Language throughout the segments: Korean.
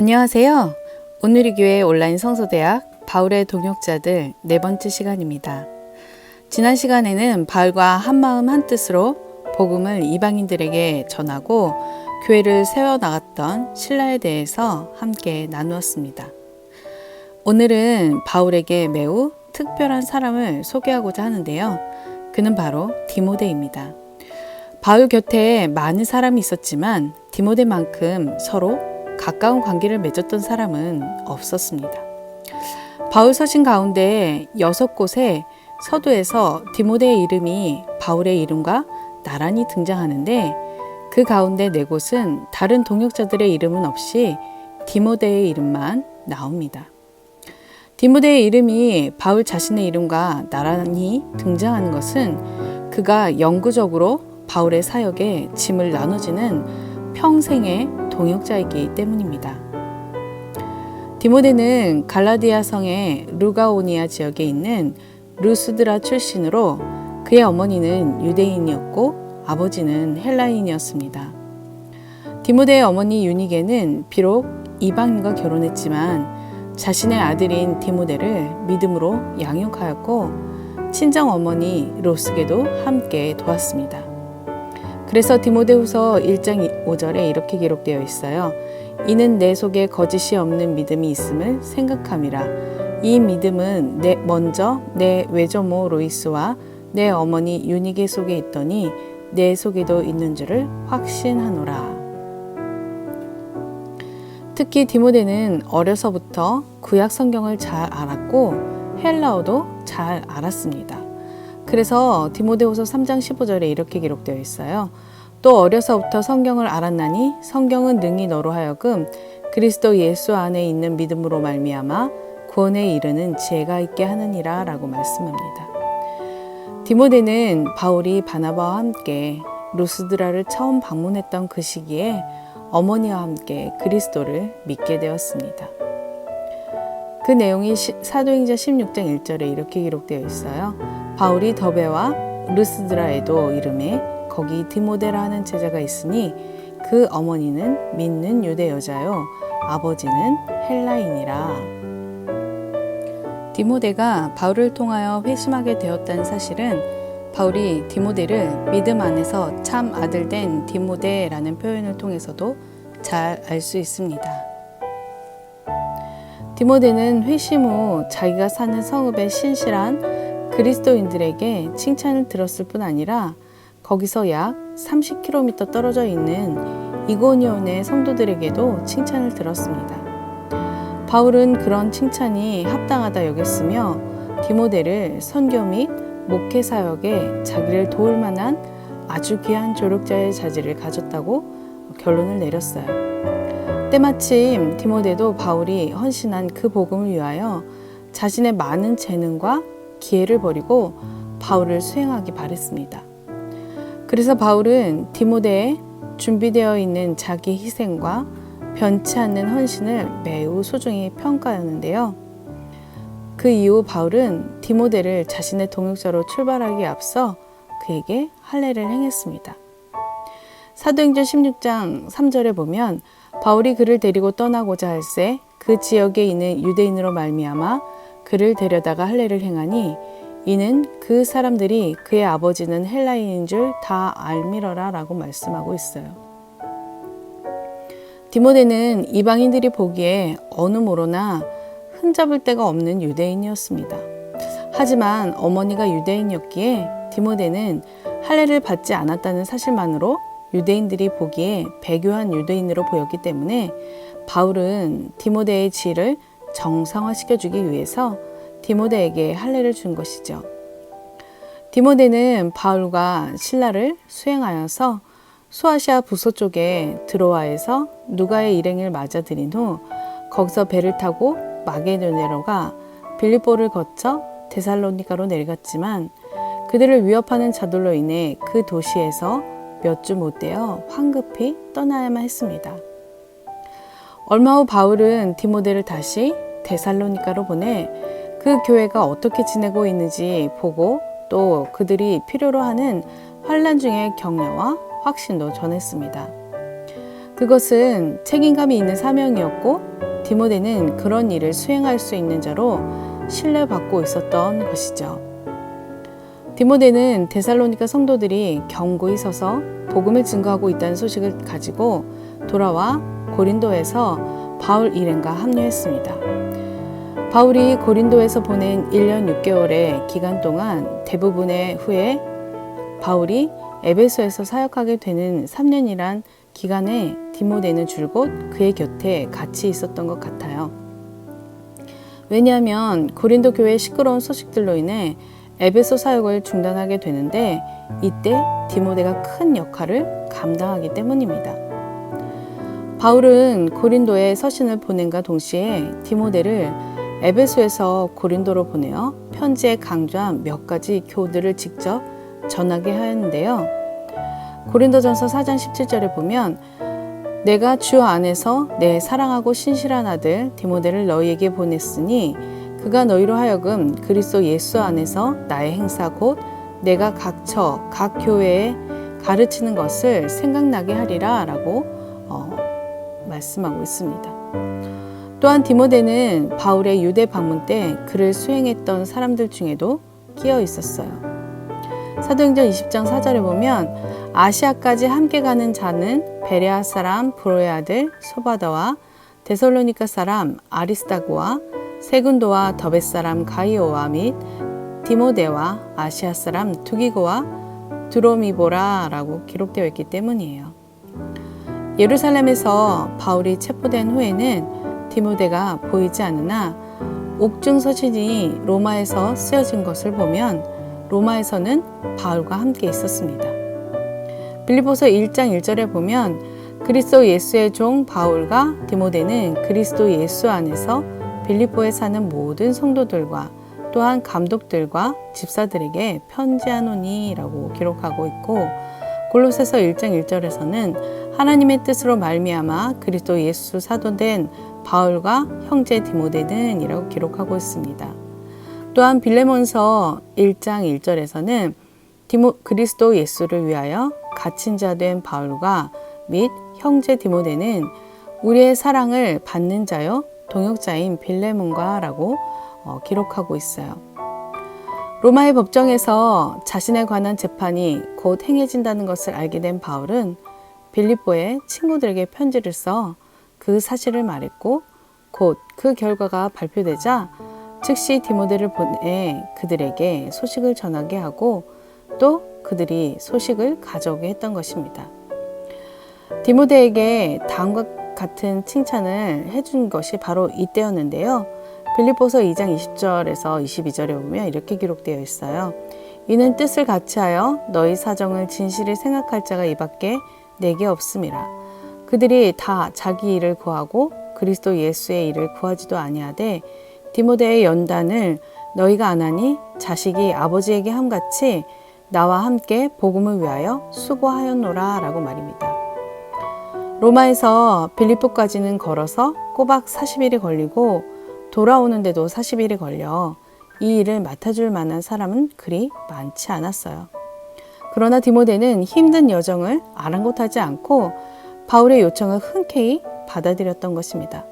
안녕하세요. 오늘이 교회 온라인 성서대학 바울의 동역자들 네 번째 시간입니다. 지난 시간에는 바울과 한마음 한뜻으로 복음을 이방인들에게 전하고 교회를 세워 나갔던 신라에 대해서 함께 나누었습니다. 오늘은 바울에게 매우 특별한 사람을 소개하고자 하는데요. 그는 바로 디모데입니다. 바울 곁에 많은 사람이 있었지만 디모데만큼 서로 가까운 관계를 맺었던 사람은 없었습니다. 바울 서신 가운데 여섯 곳에 서두에서 디모데의 이름이 바울의 이름과 나란히 등장하는데 그 가운데 네 곳은 다른 동역자들의 이름은 없이 디모데의 이름만 나옵니다. 디모데의 이름이 바울 자신의 이름과 나란히 등장하는 것은 그가 영구적으로 바울의 사역에 짐을 나눠지는 평생의 동역자이기 때문입니다. 디모데는 갈라디아 성의 루가오니아 지역에 있는 루스드라 출신으로 그의 어머니는 유대인이었고 아버지는 헬라인이었습니다. 디모데의 어머니 유니게는 비록 이방인과 결혼했지만 자신의 아들인 디모데를 믿음으로 양육하였고 친정 어머니 로스게도 함께 도왔습니다. 그래서 디모데후서 1장 5절에 이렇게 기록되어 있어요. 이는 내 속에 거짓이 없는 믿음이 있음을 생각함이라. 이 믿음은 내 먼저 내 외조모 로이스와 내 어머니 유니게 속에 있더니 내 속에도 있는 줄을 확신하노라. 특히 디모데는 어려서부터 구약 성경을 잘 알았고 헬라어도 잘 알았습니다. 그래서 디모데후서 3장 15절에 이렇게 기록되어 있어요. 또 어려서부터 성경을 알았나니 성경은 능히 너로 하여금 그리스도 예수 안에 있는 믿음으로 말미암아 구원에 이르는 지혜가 있게 하느니라라고 말씀합니다. 디모데는 바울이 바나바와 함께 루스드라를 처음 방문했던 그 시기에 어머니와 함께 그리스도를 믿게 되었습니다. 그 내용이 사도행전 16장 1절에 이렇게 기록되어 있어요. 바울이 더베와 루스드라에도 이름에 거기 디모데라 하는 제자가 있으니 그 어머니는 믿는 유대 여자요 아버지는 헬라인이라. 디모데가 바울을 통하여 회심하게 되었다는 사실은 바울이 디모데를 믿음 안에서 참 아들 된 디모데라는 표현을 통해서도 잘 알 수 있습니다. 디모데는 회심 후 자기가 사는 성읍의 신실한 그리스도인들에게 칭찬을 들었을 뿐 아니라 거기서 약 30km 떨어져 있는 이고니온의 성도들에게도 칭찬을 들었습니다. 바울은 그런 칭찬이 합당하다 여겼으며 디모데를 선교 및 목회 사역에 자기를 도울 만한 아주 귀한 조력자의 자질을 가졌다고 결론을 내렸어요. 때마침 디모데도 바울이 헌신한 그 복음을 위하여 자신의 많은 재능과 기회를 버리고 바울을 수행하기 바랬습니다. 그래서 바울은 디모데의 준비되어 있는 자기 희생과 변치 않는 헌신을 매우 소중히 평가하는데요. 그 이후 바울은 디모데를 자신의 동역자로 출발하기 앞서 그에게 할례를 행했습니다. 사도행전 16장 3절에 보면 바울이 그를 데리고 떠나고자 할새 그 지역에 있는 유대인으로 말미암아 그를 데려다가 할례를 행하니 이는 그 사람들이 그의 아버지는 헬라인인 줄 다 알미러라라고 말씀하고 있어요. 디모데는 이방인들이 보기에 어느 모로나 흠잡을 데가 없는 유대인이었습니다. 하지만 어머니가 유대인이었기에 디모데는 할례를 받지 않았다는 사실만으로 유대인들이 보기에 배교한 유대인으로 보였기 때문에 바울은 디모데의 지를 정상화시켜 주기 위해서 디모데에게 할례를 준 것이죠. 디모데는 바울과 신라를 수행하여서 소아시아 부서 쪽에 드로아에서 누가의 일행을 맞아들인 후 거기서 배를 타고 마게도네로 가 빌립보를 거쳐 데살로니카로 내려갔지만 그들을 위협하는 자들로 인해 그 도시에서 몇 주 못 되어 황급히 떠나야만 했습니다. 얼마 후 바울은 디모데를 다시 데살로니카로 보내 그 교회가 어떻게 지내고 있는지 보고 또 그들이 필요로 하는 환란 중의 격려와 확신도 전했습니다. 그것은 책임감이 있는 사명이었고 디모데는 그런 일을 수행할 수 있는 자로 신뢰받고 있었던 것이죠. 디모데는 데살로니가 성도들이 견고히 서서 복음을 증거하고 있다는 소식을 가지고 돌아와 고린도에서 바울 일행과 합류했습니다. 바울이 고린도에서 보낸 1년 6개월의 기간 동안 대부분의 후에 바울이 에베소에서 사역하게 되는 3년이란 기간에 디모데는 줄곧 그의 곁에 같이 있었던 것 같아요. 왜냐하면 고린도 교회의 시끄러운 소식들로 인해 에베소 사역을 중단하게 되는데 이때 디모데가 큰 역할을 감당하기 때문입니다. 바울은 고린도에 서신을 보낸과 동시에 디모데를 에베소에서 고린도로 보내어 편지에 강조한 몇 가지 교들을 직접 전하게 하였는데요. 고린도전서 4장 17절에 보면 내가 주 안에서 내 사랑하고 신실한 아들 디모데를 너희에게 보냈으니 그가 너희로 하여금 그리스도 예수 안에서 나의 행사 곧 내가 각 처 각 교회에 가르치는 것을 생각나게 하리라 라고 어, 말씀하고 있습니다. 또한 디모데는 바울의 유대 방문 때 그를 수행했던 사람들 중에도 끼어 있었어요. 사도행전 20장 4절에 보면 아시아까지 함께 가는 자는 베레아 사람 브로의 아들 소바다와 데살로니카 사람 아리스타고와 세군도와 더벳 사람 가이오와 및 디모데와 아시아 사람 투기고와 드로미보라라고 기록되어 있기 때문이에요. 예루살렘에서 바울이 체포된 후에는 디모데가 보이지 않으나 옥중 서신이 로마에서 쓰여진 것을 보면 로마에서는 바울과 함께 있었습니다. 빌리보서 1장 1절에 보면 그리스도 예수의 종 바울과 디모데는 그리스도 예수 안에서 빌리보에 사는 모든 성도들과 또한 감독들과 집사들에게 편지하노니라고 기록하고 있고 골로새서 1장 1절에서는 하나님의 뜻으로 말미암아 그리스도 예수 사도된 바울과 형제 디모데는 이라고 기록하고 있습니다. 또한 빌레몬서 1장 1절에서는 디모, 그리스도 예수를 위하여 갇힌 자 된 바울과 및 형제 디모데는 우리의 사랑을 받는 자요 동역자인 빌레몬과라고 어, 기록하고 있어요. 로마의 법정에서 자신에 관한 재판이 곧 행해진다는 것을 알게 된 바울은 빌립보의 친구들에게 편지를 써 그 사실을 말했고 곧 그 결과가 발표되자 즉시 디모데를 보내 그들에게 소식을 전하게 하고 또 그들이 소식을 가져오게 했던 것입니다. 디모데에게 다음과 같은 칭찬을 해준 것이 바로 이때였는데요. 빌립보서 2장 20절에서 22절에 보면 이렇게 기록되어 있어요. 이는 뜻을 같이하여 너희 사정을 진실히 생각할 자가 이밖에 내게 없음이라. 그들이 다 자기 일을 구하고 그리스도 예수의 일을 구하지도 아니하되 디모데의 연단을 너희가 안 하니 자식이 아버지에게 함같이 나와 함께 복음을 위하여 수고하였노라 라고 말입니다. 로마에서 빌립보까지는 걸어서 꼬박 40일이 걸리고 돌아오는데도 40일이 걸려 이 일을 맡아줄 만한 사람은 그리 많지 않았어요. 그러나 디모데는 힘든 여정을 아랑곳하지 않고 바울의 요청을 흔쾌히 받아들였던 것입니다.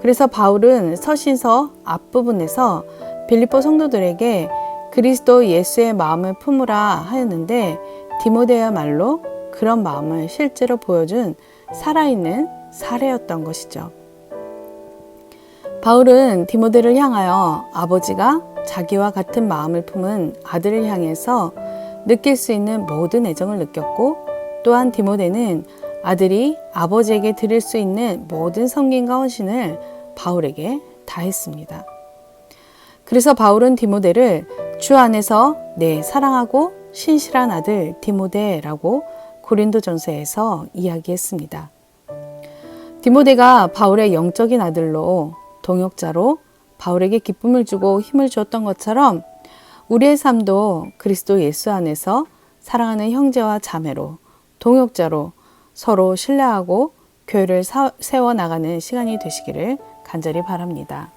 그래서 바울은 서신서 앞부분에서 빌립보 성도들에게 그리스도 예수의 마음을 품으라 하였는데 디모데야말로 그런 마음을 실제로 보여준 살아있는 사례였던 것이죠. 바울은 디모데를 향하여 아버지가 자기와 같은 마음을 품은 아들을 향해서 느낄 수 있는 모든 애정을 느꼈고 또한 디모데는 아들이 아버지에게 드릴 수 있는 모든 성김과 헌신을 바울에게 다했습니다. 그래서 바울은 디모데를 주 안에서 내 사랑하고 신실한 아들 디모데라고 고린도전서에서 이야기했습니다. 디모데가 바울의 영적인 아들로 동역자로 바울에게 기쁨을 주고 힘을 주었던 것처럼 우리의 삶도 그리스도 예수 안에서 사랑하는 형제와 자매로 동역자로 서로 신뢰하고 교회를 세워 나가는 시간이 되시기를 간절히 바랍니다.